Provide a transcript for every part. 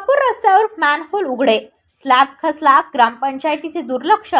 रस्त्यावर मॅनहोल उघडे. स्लॅब खसला ग्रामपंचायतीचे दुर्लक्ष.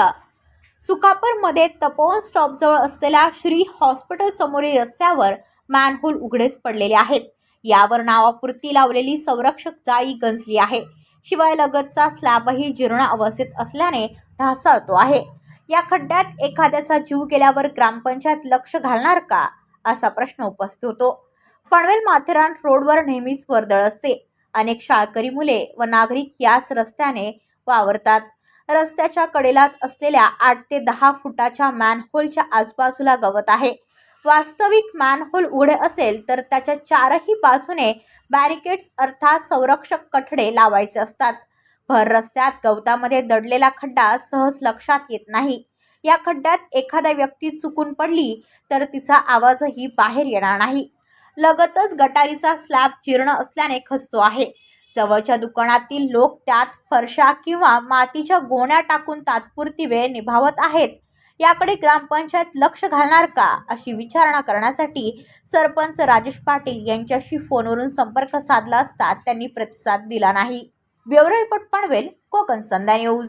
सुकापूरमध्ये तपोवन स्टॉपजवळ असलेल्या श्री हॉस्पिटल समोरील रस्त्यावर मॅनहोल उघडेच पडलेले आहेत. यावर नावापुरती लावलेली संरक्षक जाळी गंजली आहे. शिवाय लगतचा स्लॅबही जीर्ण अवस्थेत असल्याने ढासळतो आहे. या खड्ड्यात एखाद्याचा जीव गेल्यावर ग्रामपंचायत लक्ष घालणार का? असा प्रश्न उपस्थित होतो. पनवेल माथेरान रोडवर नेहमीच वर्दळ असते. अनेक शाळकरी मुले व नागरिक याच रस्त्याने वावरतात. रस्त्याच्या कडेलाच असलेल्या आठ ते दहा फुटाच्या मॅनहोलच्या आजूबाजूला गवत आहे. वास्तविक मॅनहोल उघडे असेल तर त्याच्या चारही बाजूने बॅरिकेड्स अर्थात संरक्षक कठडे लावायचे असतात. भर रस्त्यात गवतामध्ये दडलेला खड्डा सहज लक्षात येत नाही. या खड्ड्यात एखादा व्यक्ती चुकून पडली तर तिचा आवाजही बाहेर येणार नाही. लगतच गटारीचा स्लॅब जीर्ण असल्याने खचतो आहे. जवळच्या दुकानातील लोक त्यात फरशा किंवा मातीच्या गोण्या टाकून तात्पुरती वेळ निभावत आहेत. याकडे ग्रामपंचायत लक्ष घालणार का? अशी विचारणा करण्यासाठी सरपंच राजेश पाटील यांच्याशी फोनवरून संपर्क साधला असता त्यांनी प्रतिसाद दिला नाही. Bureau report Panvel Konkan Sandhya news.